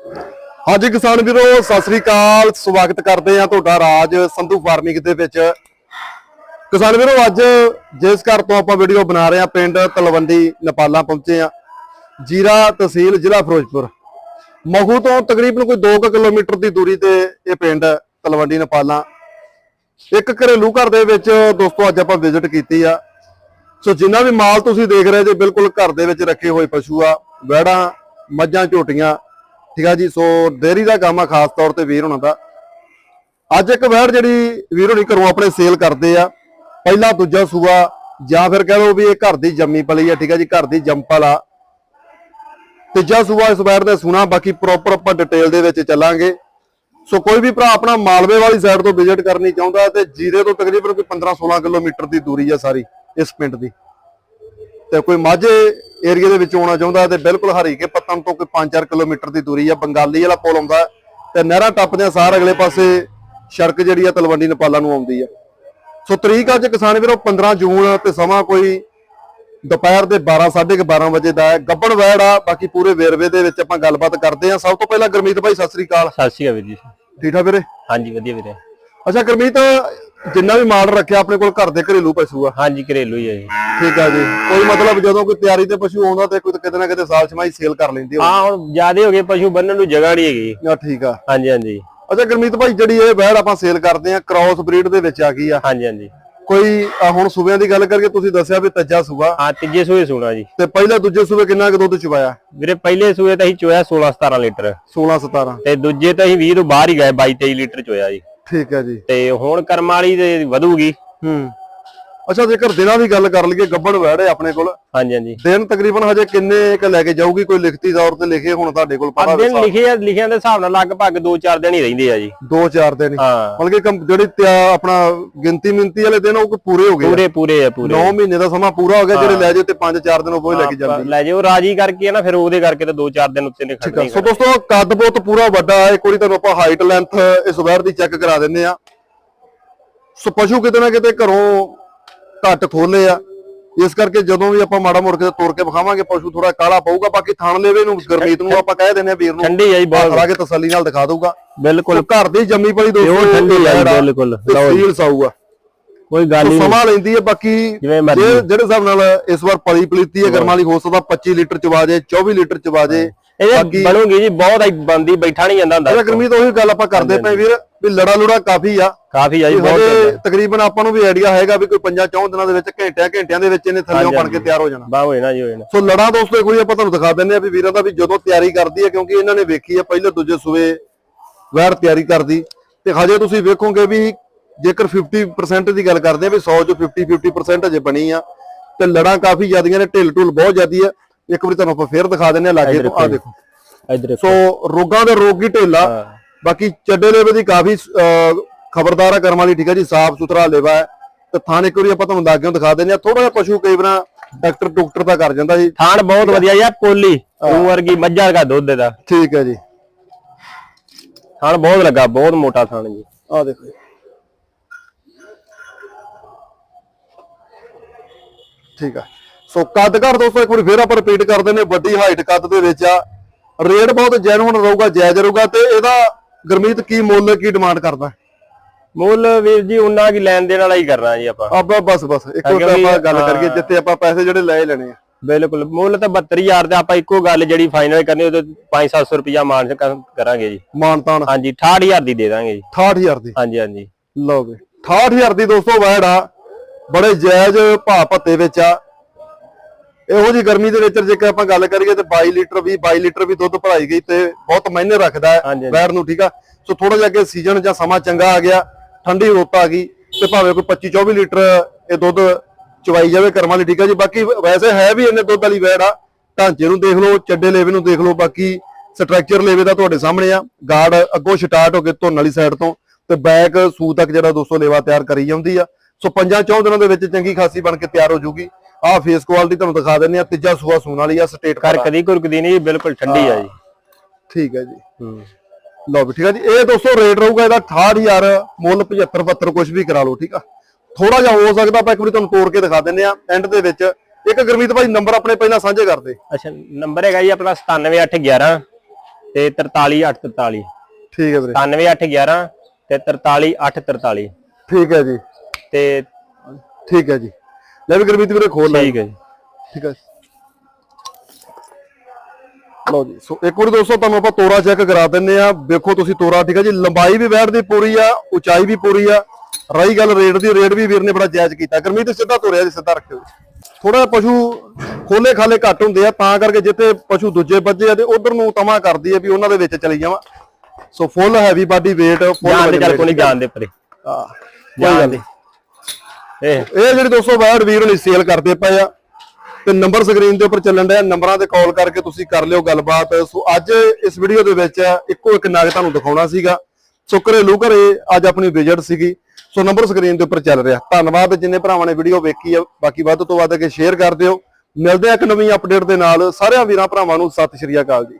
ਹਾਂਜੀ ਕਿਸਾਨ ਵੀਰੋ, ਸਤਿ ਸ੍ਰੀ ਅਕਾਲ। ਸਵਾਗਤ ਕਰਦੇ ਆ ਤੁਹਾਡਾ ਰਾਜ ਸੰਧੂ ਫਾਰਮਿੰਗ ਦੇ ਵਿੱਚ। ਕਿਸਾਨ ਵੀਰੋ, ਅੱਜ ਜਿਸ ਘਰ ਤੋਂ ਆਪਾਂ ਵੀਡੀਓ ਬਣਾ ਰਹੇ ਆ ਪਿੰਡ ਤਲਵੰਡੀ ਨੇਪਾਲਾਂ ਪਹੁੰਚੇ ਆ ਜੀਰਾ ਤਹਿਸੀਲ ਜ਼ਿਲ੍ਹਾ ਫਿਰੋਜ਼ਪੁਰ। ਮਹੂ ਤੋਂ ਤਕਰੀਬਨ ਕੋਈ 2 ਕਿਲੋਮੀਟਰ ਦੀ ਦੂਰੀ ਤੇ ਇਹ ਪਿੰਡ ਤਲਵੰਡੀ ਨੇਪਾਲਾ। ਇੱਕ ਘਰੇਲੂ ਘਰ ਦੇ ਵਿੱਚ ਦੋਸਤੋ, ਅੱਜ ਆਪਾਂ ਵਿਜ਼ਿਟ ਕੀਤੀ ਆ। ਸੋ ਜਿੰਨਾ ਵੀ ਮਾਲ ਤੁਸੀਂ ਦੇਖ ਰਹੇ ਜੇ ਬਿਲਕੁਲ ਘਰ ਦੇ ਵਿੱਚ ਰੱਖੇ ਹੋਏ ਪਸ਼ੂ ਆ, ਵਹਿੜਾਂ, ਮੱਝਾਂ, ਝੋਟੀਆਂ ਠੀਕ ਆ ਜੀ, ਸੋ ਡੇਅਰੀ ਦਾ ਕੰਮ ਆ ਖਾਸ ਤੌਰ ਤੇ ਵੀਰ ਹੋਣਾ ਦਾ। ਅੱਜ ਇੱਕ ਵਹਿੜ ਜਿਹੜੀ ਵੀਰ ਹੋਣੀ ਘਰੋਂ ਆਪਣੇ ਸੇਲ ਕਰਦੇ ਆ, ਪਹਿਲਾ ਦੂਜਾ ਸੂਆ, ਜਾਂ ਫਿਰ ਕਹਿ ਲਓ ਵੀ ਇਹ ਘਰ ਦੀ ਜੰਮੀ ਪਲੀ ਆ, ਠੀਕ ਆ ਜੀ, ਘਰ ਦੀ ਜੰਪਲ ਆ। ਤੀਜਾ ਸੂਆ ਇਸ ਵਹਿੜ ਦੇ ਸੁਣਾ, ਬਾਕੀ ਪ੍ਰੋਪਰ ਆਪਾਂ ਡਿਟੇਲ ਦੇ ਵਿੱਚ ਚੱਲਾਂਗੇ। ਸੋ ਕੋਈ ਵੀ ਭਰਾ ਆਪਣਾ ਮਾਲਵੇ ਵਾਲੀ ਸਾਈਡ ਤੋਂ ਵਿਜ਼ਿਟ ਕਰਨੀ ਚਾਹੁੰਦਾ ਤੇ ਜੀਰੇ ਤੋਂ ਤਕਰੀਬਨ ਕੋਈ 15-16 ਕਿਲੋਮੀਟਰ ਦੀ ਦੂਰੀ ਆ ਸਾਰੀ ਇਸ ਪਿੰਡ ਦੀ। ਤੇ ਕੋਈ ਮਾਝੇ ਏਰੀਆ ਦੇ ਵਿੱਚ ਆਉਣਾ ਚਾਹੁੰਦਾ ਤੇ ਬਿਲਕੁਲ ਹਰੀਕੇ ਪੱਤਨ ਤੋਂ ਕੋਈ 5-4 ਕਿਲੋਮੀਟਰ ਦੀ ਦੂਰੀ ਆ ਬੰਗਾਲੀ ਵਾਲਾ ਪੁਲ ਆਉਂਦਾ ਤੇ ਨਹਿਰਾਂ ਟੱਪਦੇ ਸਾਰ ਅਗਲੇ ਪਾਸੇ ਸੜਕ ਜਿਹੜੀ ਆ ਤਲਵੰਡੀ ਨੇਪਾਲਾਂ ਨੂੰ ਆਉਂਦੀ ਆ। ਸੋ ਤਰੀਕ ਅੱਜ ਕਿਸਾਨ ਵੀਰੋ 15 ਜੂਨ ਤੇ ਸਮਾਂ ਕੋਈ ਦੁਪਹਿਰ ਦੇ 12 12:30 ਵਜੇ ਦਾ ਹੈ। ਗੱਬਣ ਵੈੜ ਆ ਬਾਕੀ ਪੂਰੇ ਵੇਰਵੇ ਦੇ ਵਿੱਚ ਆਪਾਂ ਗੱਲਬਾਤ ਕਰਦੇ ਆ। ਸਭ ਤੋਂ ਪਹਿਲਾਂ ਗੁਰਮੀਤ ਭਾਈ ਸਤਿ ਸ੍ਰੀ ਅਕਾਲ। ਸਤਿ ਸ਼੍ਰੀ ਅਕਾਲ ਵੀਰ ਜੀ। ਠੀਕ ਠਾਕ ਵੀਰੇ? ਹਾਂਜੀ ਵਧੀਆ ਵੀਰੇ। ਅੱਛਾ ਗੁਰਮੀਤ ਜਿੰਨਾ ਵੀ ਮਾਲ ਰੱਖਿਆ ਆਪਣੇ ਕੋਲ ਘਰ ਦੇ ਘਰੇਲੂ ਪਸ਼ੂ ਆ। ਹਾਂਜੀ ਘਰੇਲੂ ਹੀ ਹੈ ਜੀ। ਠੀਕ ਆ ਜੀ। ਕੋਈ ਮਤਲਬ ਜਦੋਂ ਕੋਈ ਤਿਆਰੀ ਤੇ ਪਸ਼ੂ ਆਉਂਦਾ ਤੇ ਕੋਈ ਕਿਤੇ ਨਾ ਕਿਤੇ ਸਾਲ ਛਮਾਈ ਸੇਲ ਕਰ ਲੈਂਦੀ ਹੋ ਹਾਂ ਹੁਣ ਜਿਆਦੇ ਹੋ ਗਏ ਪਸ਼ੂ ਬੰਨਣ ਨੂੰ ਜਗ੍ਹਾ ਨਹੀਂ ਹੈਗੀ। ਜਾਂ ਠੀਕ ਆ। ਹਾਂਜੀ ਹਾਂਜੀ। ਅੱਛਾ ਗੁਰਮੀਤ ਭਾਈ ਜਿਹੜੀ ਇਹ ਵੈੜ ਆਪਾਂ ਸੇਲ ਕਰਦੇ ਆ ਕ੍ਰਾਸ ਬਰੀਡ ਦੇ ਵਿੱਚ ਆ ਗਈ ਆ। ਹਾਂਜੀ ਹਾਂਜੀ। ਕੋਈ ਹੁਣ ਸੂਬਿਆਂ ਦੀ ਗੱਲ ਕਰਕੇ ਤੁਸੀਂ ਦੱਸਿਆ ਵੀ ਤੱਜਾ ਸੂਬਾ। ਹਾਂ ਤੀਜੇ ਸੂਏ ਸੋਣਾ ਜੀ। ਤੇ ਪਹਿਲੇ ਦੂਜੇ ਸੂਬੇ ਕਿੰਨਾ ਕੁ ਦੁੱਧ ਚਵਾਇਆ? ਵੀਰੇ ਪਹਿਲੇ ਸੂਏ ਤਾਂ ਅਸੀਂ ਚੋਇਆ 16 17 ਲੀਟਰ। 16 17 ਤੇ ਦੂਜੇ ਤਾਂ ਅਸੀਂ 20 ਤੋਂ ਬਾਹਰ ਹੀ ਗਏ 22 23 ਲੀਟਰ ਚੋਇਆ ਜੀ। ਠੀਕ ਹੈ ਜੀ। ਤੇ ਹੁਣ ਕਰਮ ਵਾਲੀ ਤੇ ਵਧੂਗੀ। ਹੂੰ। ਅੱਛਾ ਜੇਕਰ ਦਿਨਾਂ ਦੀ ਗੱਲ ਕਰ ਲਈਏ ਗੱਬੜ ਵੈੜ ਹੈ ਆਪਣੇ ਕੋਲ। ਹਾਂਜੀ ਹਾਂਜੀ। ਦਿਨ ਤਕਰੀਬਨ ਹਜੇ ਕਿੰਨੇ ਕ ਲੈ ਕੇ ਜਾਊਗੀ? ਕੋਈ ਲਿਖਤੀ ਤੌਰ ਤੇ ਲਿਖੇ ਹੁਣ ਤੁਹਾਡੇ ਕੋਲ ਪਤਾ ਦਿਨ ਲਿਖੇ ਆ ਲਿਖਿਆਂ ਦੇ ਹਿਸਾਬ ਨਾਲ ਲਗਭਗ 2-4 ਦਿਨ ਹੀ ਰਹਿੰਦੇ ਆ ਜੀ। 2-4 ਦਿਨ ਹੀ। ਹਾਂ। ਮਤਲਬ ਕਿ ਕੰਮ- ਜਿਹੜੀ ਆਪਣਾ ਗਿਣਤੀ ਮਿੰਤੀ ਵਾਲੇ ਦਿਨ ਉਹ ਕੋਈ ਪੂਰੇ ਹੋ ਗਏ ਪੂਰੇ ਪੂਰੇ ਆ ਪੂਰੇ। 9 ਮਹੀਨੇ ਦਾ ਸਮਾਂ ਪੂਰਾ ਹੋ ਗਿਆ ਜਿਹੜੇ ਲੈ ਜਾਓ ਤੇ 5-4 ਦਿਨ ਉਹ ਹੀ ਲੈ ਕੇ ਜਾਂਦੀ ਲੈ ਜਾਓ ਰਾਜੀ ਕਰਕੇ ਆ ਨਾ ਫਿਰ ਉਹਦੇ ਕਰਕੇ ਤਾਂ 2-4 ਦਿਨ ਉੱਤੇ ਨੇ ਖੜਨੀ ਸੋ ਦੋਸਤੋ ਕੱਦ ਬਹੁਤ ਪੂਰਾ ਵੱਡਾ ਹੈ। ਵਾਰੀ ਤੁਹਾਨੂੰ ਆਪਾਂ ਹਾਈਟ ਲੈਂਥ ਇਸ ਵੈਰ ਦੀ ਚੈੱਕ ਕਰਾ ਦਿੰਨੇ ਆ ਸੋ ਪਸ਼ੂ ਕਿਤੇ ਨਾ ਕਿਤੇ ਘਰੋਂ ਘੱਟ ਖੋਲੇ ਆ। ਇਸ ਕਰਕੇ ਜਦੋਂ ਵੀ ਆਪਾਂ ਮਾੜਾ ਮੋੜ ਕੇ ਤੋੜ ਕੇ ਵਿਖਾਵਾਂਗੇ ਪਸ਼ੂ ਥੋੜਾ ਕਾਲਾ ਪਊਗਾ ਬਾਕੀ ਥਣ ਲੇਵੇ ਨੂੰ ਗਰਮੀਤ ਨੂੰ ਆਪਾਂ ਕਹਿ ਦਿੰਨੇ ਆ ਵੀਰ ਨੂੰ। ਠੰਡੀ ਆ ਜੀ ਬਹੁਤ ਖੜਾ ਕੇ ਤਸੱਲੀ ਨਾਲ ਦਿਖਾ ਦਊਗਾ। ਬਿਲਕੁਲ। ਘਰ ਦੀ ਜੰਮੀ ਪਲੀ ਦੋਸਤੋ ਠੰਡੀ ਆ ਜੀ, ਵੈੜ ਬਿਲਕੁਲ। ਤੇ ਸੀਲ ਸਾਊਗਾ ਕੋਈ ਗੱਲ ਨਹੀਂ। ਸਮਾਂ ਲੈਂਦੀ ਹੈ ਬਾਕੀ ਜਿਹੜੇ ਹਿਸਾਬ ਨਾਲ ਇਸ ਵਾਰ ਪਲੀ ਪਲੀਤੀ ਹੈ ਗਰਮਾਂ ਵਾਲੀ ਹੋ ਸਕਦਾ 25 ਲੀਟਰ ਚਵਾ ਜੇ 24 ਲੀਟਰ ਚਵਾ ਜੇ ਇਹ ਬਣੂਗੀ ਜੀ ਬਹੁਤ ਆਈ ਬੰਦੀ ਬੈਠਾ ਨਹੀਂ ਜਾਂਦਾ ਹੁੰਦਾ। ਇਹਦਾ ਗਰਮੀਤ ਉਹੀ ਗੱਲ ਆਪਾਂ ਕਰਦੇ ਪਏ ਵੀਰ ਵੀ ਲੜਾ ਲੁੜਾ ਕਾਫੀ ਆ। ਕਾਫੀ ਆ ਜੀ ਬਹੁਤ ਹਜੇ ਤਕਰੀਬਨ ਆਪਾਂ ਨੂੰ ਵੀ ਆਈਡੀਆ ਹੈਗਾ ਵੀ ਕੋਈ ਪੰਜਾਂ ਚੌਂ ਦਿਨਾਂ ਦੇ ਵਿੱਚ ਘੰਟਿਆਂ ਘੰਟਿਆਂ ਦੇ ਵਿੱਚ ਇਹਨੇ ਥੱਲਿਓਂ ਬਣ ਕੇ ਤਿਆਰ ਹੋ ਜਾਣਾ। ਬਾ ਹੋਏ ਨਾ ਜੀ ਹੋਏ ਨਾ ਸੋ ਲੜਾ ਦੋਸਤੋ ਵਾਰੀ ਆਪਾਂ ਤੁਹਾਨੂੰ ਦਿਖਾ ਦਿੰਦੇ ਆ ਵੀ ਵੀਰਾਂ ਦਾ ਵੀ ਜਦੋਂ ਤਿਆਰੀ ਕਰਦੀ ਹੈ ਕਿਉਂਕਿ ਇਹਨਾਂ ਨੇ ਵੇਖੀ ਆ ਪਹਿਲੇ ਦੂਜੇ ਸੂਏ ਵੈਰ ਤਿਆਰੀ ਕਰਦੀ। ਤੇ ਹਜੇ ਤੁਸੀਂ ਵੇਖੋਗੇ ਵੀ ਜੇਕਰ 50% ਦੀ ਗੱਲ ਕਰਦੇ ਆ ਵੀ 100 ਚੋਂ 50 50% ਹਜੇ ਬਣੀ ਆ। ਤੇ ਲੜਾਂ ਕਾਫੀ ਜ਼ਿਆਦੀਆਂ ਨੇ ਢਿੱਲ ਢੁੱਲ ਬਹੁਤ ਜ਼ਿਆਦੀ ਆ। ਇੱਕ ਵਾਰੀ ਤੁਹਾਨੂੰ ਆਪਾਂ ਫੇਰ ਦਿਖਾ ਦਿੰਦੇ ਆ ਲਾਗੇ ਤੋਂ ਆ ਦੇਖੋ ਇਧਰ ਸੋ ਰੋਗਾਂ ਦੇ ਰੋਗ ਢਿੱਲਾ ਬਾਕੀ ਚੱਡੇ ਲੇਵੇ ਦੀ ਕਾਫੀ ਖਬਰਦਾਰ ਆ ਕਰਮ ਵਾਲੀ ਠੀਕ ਹੈ ਜੀ ਸਾਫ਼ ਸੁਥਰਾ ਲੇਵਾ ਹੈ। ਤੇ ਥਾਣ ਇੱਕ ਵਾਰੀ ਆਪਾਂ ਤੁਹਾਨੂੰ ਲਾਗਿਓਂ ਦਿਖਾ ਦਿੰਦੇ ਆ ਥੋੜਾ ਜਿਹਾ ਪਸ਼ੂ ਕਈ ਵਾਰ ਡਾਕਟਰ ਡਾਕਟਰ ਦਾ ਕਰ ਜਾਂਦਾ ਜੀ। ਥਾਣ ਬਹੁਤ ਵਧੀਆ ਯਾ ਪੋਲੀ ਉਹ ਵਰਗੀ ਮੱਝਾਂ ਵਰਗਾ ਦੁੱਧ ਦਾ ਠੀਕ ਹੈ ਜੀ। ਥਾਣ ਬਹੁਤ ਲੱਗਾ ਬਹੁਤ ਮੋਟਾ ਥਾਣ ਜੀ। ਆ ਦੇਖੋ। ਠੀਕ ਆ। ਸੋ ਕੱਦ ਘਰ ਦੋਸਤੋ ਇੱਕ ਵਾਰੀ ਫੇਰ ਆਪਾਂ ਰਿਪੀਟ ਕਰ ਦਿੰਦੇ ਵੱਡੀ ਹਾਈਟ ਕੱਦ ਦੇ ਵਿੱਚ ਆ। ਰੇਟ ਬਹੁਤ ਜੈਨੂਨ ਰਹੂਗਾ ਜਾਇਜ਼ ਰਹੂਗਾ ਤੇ ਇਹਦਾ ਗਰਮੀਤ ਕੀ ਮੁੱਲ ਕੀ ਡਿਮਾਂਡ ਕਰਦਾ? ਮੁੱਲ ਵੀਰ ਜੀ ਉਹਨਾਂ ਕੀ ਲੈਣ ਦੇਣ ਵਾਲਾ ਹੀ ਕਰਨਾ ਜੀ ਆਪਾਂ। ਆਪਾਂ ਬਸ ਬਸ ਇੱਕੋ ਆਪਾਂ ਗੱਲ। ਕਰੀਏ ਜਿੱਥੇ ਆਪਾਂ ਪੈਸੇ ਜਿਹੜੇ ਲਏ ਲੈਣੇ ਆ। ਬਿਲਕੁਲ ਮੁੱਲ ਤਾਂ 72000 ਤੇ ਆਪਾਂ ਇੱਕੋ ਗੱਲ ਜਿਹੜੀ ਫਾਈਨਲ ਕਰਨੀ ਉਹਦੇ 5-700 ਰੁਪਇਆ ਮਾਨ ਕਰਾਂਗੇ ਜੀ। ਮਾਨਤਾਨ ਹਾਂਜੀ 68000 ਦੀ ਦੇ ਦਾਂਗੇ ਜੀ। 68000 ਦੀ? ਹਾਂਜੀ ਹਾਂਜੀ। ਲਓ ਵੀ 68000 ਦੀ ਦੋਸਤੋ ਵੈੜ ਆ। ਬੜੇ ਜਾਇਜ਼ ਭਾਅ ਭੱਤੇ ਵਿੱਚ ਆ। ਇਹੋ ਜੀ ਗਰਮੀ ਦੇ ਵਿੱਚ ਜੇਕਰ ਆਪਾਂ ਗੱਲ ਕਰੀਏ ਤੇ 22 ਲੀਟਰ ਵੀ 22 ਲੀਟਰ ਵੀ ਦੁੱਧ ਭਰਾਈ ਗਈ ਤੇ ਬਹੁਤ ਮਾਇਨੇ ਰੱਖਦਾ ਹੈ। ਵੈੜ ਨੂੰ ਠੀਕ ਆ? ਸੋ ਥੋੜਾ ਜਿਹਾ ਅੱਗੇ ਸੀਜ਼ਨ ਜਾਂ ਸਮਾਂ ਚੰਗਾ ਆ ਗਿਆ ਠੰਡੀ ਰੁੱਤ ਆ ਗਈ ਤੇ ਭਾਵੇਂ ਕੋਈ 25 24 ਲੀਟਰ ਇਹ ਦੁੱਧ ਚਵਾਈ ਜਾਵੇ ਕਰਮਾਂ ਲਈ ਠੀਕ ਆ ਜੀ? ਬਾਕੀ ਵੈਸੇ ਹੈ ਵੀ ਇਹਨੇ ਦੁੱਧ ਵਾਲੀ ਵੈੜ ਆ। ਢਾਂਚੇ ਨੂੰ ਦੇਖ ਲਓ ਚੱਡੇ ਲੇਵੇ ਨੂੰ ਦੇਖ ਲਓ ਬਾਕੀ ਸਟਰਕਚਰ ਲੇਵੇ ਦਾ ਤੁਹਾਡੇ ਸਾਹਮਣੇ ਆ। ਗਾਰਡ ਅੱਗੋਂ ਸਟਾਰਟ ਹੋ ਕੇ ਧੁੰਨ ਵਾਲੀ ਸਾਈਡ ਤੋਂ ਤੇ ਬੈਕ ਸੂ ਤੱਕ ਜਿਹੜਾ 200 ਲੇਵਾ ਤਿਆਰ ਕਰੀ ਜਾਂਦੀ ਆ। ਸੋ ਪੰਜਾਂ ਚੌਂ ਦਿਨਾਂ ਦੇ ਵਿੱਚ ਚੰਗੀ ਖਾਸੀ ਬਣ ਕੇ ਤਿਆਰ ਹੋ ਜੂਗੀ। ਆਹ ਫੇਸ ਕੁਆਲਿਟੀ ਤੁਹਾਨੂੰ ਦਿਖਾ ਦਿੰਦੇ ਆ ਤੀਜਾ ਸੂਆ ਸੂਣ ਵਾਲੀ ਆ ਸਟੇਟ ਘਰ ਕਦੀ ਕੁਰਕਦੀ ਨਹੀਂ ਬਿਲਕੁਲ ਠੰਡੀ ਆ ਜੀ। ਠੀਕ ਹੈ ਜੀ। ਹੂੰ। ਲਓ ਵੀ ਠੀਕ ਹੈ ਜੀ। ਇਹ ਦੋਸਤੋ ਰੇਟ ਰਹੂਗਾ ਇਹਦਾ 68000 ਮੁੱਲ 75 72 ਕੁਝ ਵੀ ਕਰਾ ਲਓ ਠੀਕ ਆ। ਥੋੜਾ ਜਿਹਾ ਹੋ ਸਕਦਾ ਆਪਾਂ ਇੱਕ ਵਾਰੀ ਤੁਹਾਨੂੰ ਤੋੜ ਕੇ ਦਿਖਾ ਦਿੰਦੇ ਆ ਐਂਡ ਦੇ ਵਿੱਚ। ਇੱਕ ਗੁਰਮੀਤ ਭਾਈ ਨੰਬਰ ਆਪਣੇ ਪਹਿਲਾਂ ਸਾਂਝੇ ਕਰਦੇ ਅੱਛਾ ਨੰਬਰ ਹੈਗਾ ਜੀ ਆਪਣਾ 97811 ਤੇ 43843 ਠੀਕ ਹੈ ਵੀਰੇ। 97811 ਤੇ 43843 ਠੀਕ ਹੈ ਜੀ। ਤੇ ਠੀਕ ਹੈ ਜੀ। ਲੈ ਵੀ ਗੁਰਮੀਤ ਵੀਰੇ ਖੋਲ ਲੈ। ਠੀਕ ਹੈ ਜੀ। ਠੀਕ ਹੈ। ਲਓ ਜੀ ਸੋ ਇੱਕ ਵਾਰੀ ਦੋਸਤੋ ਤੁਹਾਨੂੰ ਆਪਾਂ ਤੋਰਾ ਚੈੱਕ ਕਰਾ ਦਿੰਨੇ ਆ ਵੇਖੋ ਤੁਸੀਂ ਤੋਰਾ ਠੀਕ ਹੈ ਜੀ। ਲੰਬਾਈ ਵੀ ਬੈਠ ਦੀ ਪੂਰੀ ਆ ਉਚਾਈ ਵੀ ਪੂਰੀ ਆ। ਰਹੀ ਗੱਲ ਰੇਟ ਦੀ ਰੇਟ ਵੀ ਵੀਰ ਨੇ ਬੜਾ ਜਾਇਜ਼ ਕੀਤਾ। ਗੁਰਮੀਤ ਸਿੱਧਾ ਤੋਰਿਆ ਜੀ ਸਿੱਧਾ ਰੱਖਿਓ ਥੋੜਾ ਪਸ਼ੂ ਖੋਲੇ ਖਾਲੇ ਘੱਟ ਹੁੰਦੇ ਆ ਤਾਂ ਕਰਕੇ ਜਿੱਥੇ ਪਸ਼ੂ ਦੂਜੇ ਵੱਜੇ ਆ ਤੇ ਉਧਰ ਨੂੰ ਤਮਾ ਕਰਦੀ ਆ ਵੀ ਉਹਨਾਂ ਦੇ ਵਿੱਚ ਚਲੀ ਜਾਵਾਂ। So full heavy body weight ਫੁੱਲ ਜਾਣ ਦੇ ਚੱਲ ਕੋਈ ਨਹੀਂ ਜਾਣ ਦੇ ਪਰੇ। ਹਾਂ ਜਾਣ ਦੇ। ਇਹ ਇਹ ਜਿਹੜੀ 200 ਵੀਰ ਨੇ ਸੇਲ ਕਰਦੇ ਪਏ ਆ, ਤੇ ਨੰਬਰ ਸਕਰੀਨ ਦੇ ਉੱਪਰ ਚੱਲਣ ਡਿਆ ਨੰਬਰਾਂ ਤੇ ਕਾਲ ਕਰਕੇ ਤੁਸੀਂ ਕਰ ਲਿਓ ਗੱਲਬਾਤ। ਸੋ ਅੱਜ ਇਸ ਵੀਡੀਓ ਦੇ ਵਿੱਚ ਇੱਕੋ ਇੱਕ ਨਾਗ ਤੁਹਾਨੂੰ ਦਿਖਾਉਣਾ ਸੀਗਾ। ਸੋ ਘਰੇਲੂ ਘਰੇ ਅੱਜ ਆਪਣੀ ਵਿਜ਼ਿਟ ਸੀਗੀ। ਸੋ ਨੰਬਰ ਸਕਰੀਨ ਦੇ ਉੱਪਰ ਚੱਲ ਰਿਹਾ। ਧੰਨਵਾਦ ਜਿੰਨੇ ਭਰਾਵਾਂ ਨੇ ਵੀਡੀਓ ਵੇਖੀ ਆ। ਬਾਕੀ ਵੱਧ ਤੋਂ ਵੱਧ ਕੇ ਸ਼ੇਅਰ ਕਰ ਦਿਓ। ਮਿਲਦੇ ਆ ਇੱਕ ਨਵੀਂ ਅਪਡੇਟ ਦੇ ਨਾਲ। ਸਾਰਿਆਂ ਵੀਰਾਂ, ਭਰਾਵਾਂ ਨੂੰ ਸਤਿ ਸ਼੍ਰੀ ਅਕਾਲ ਜੀ।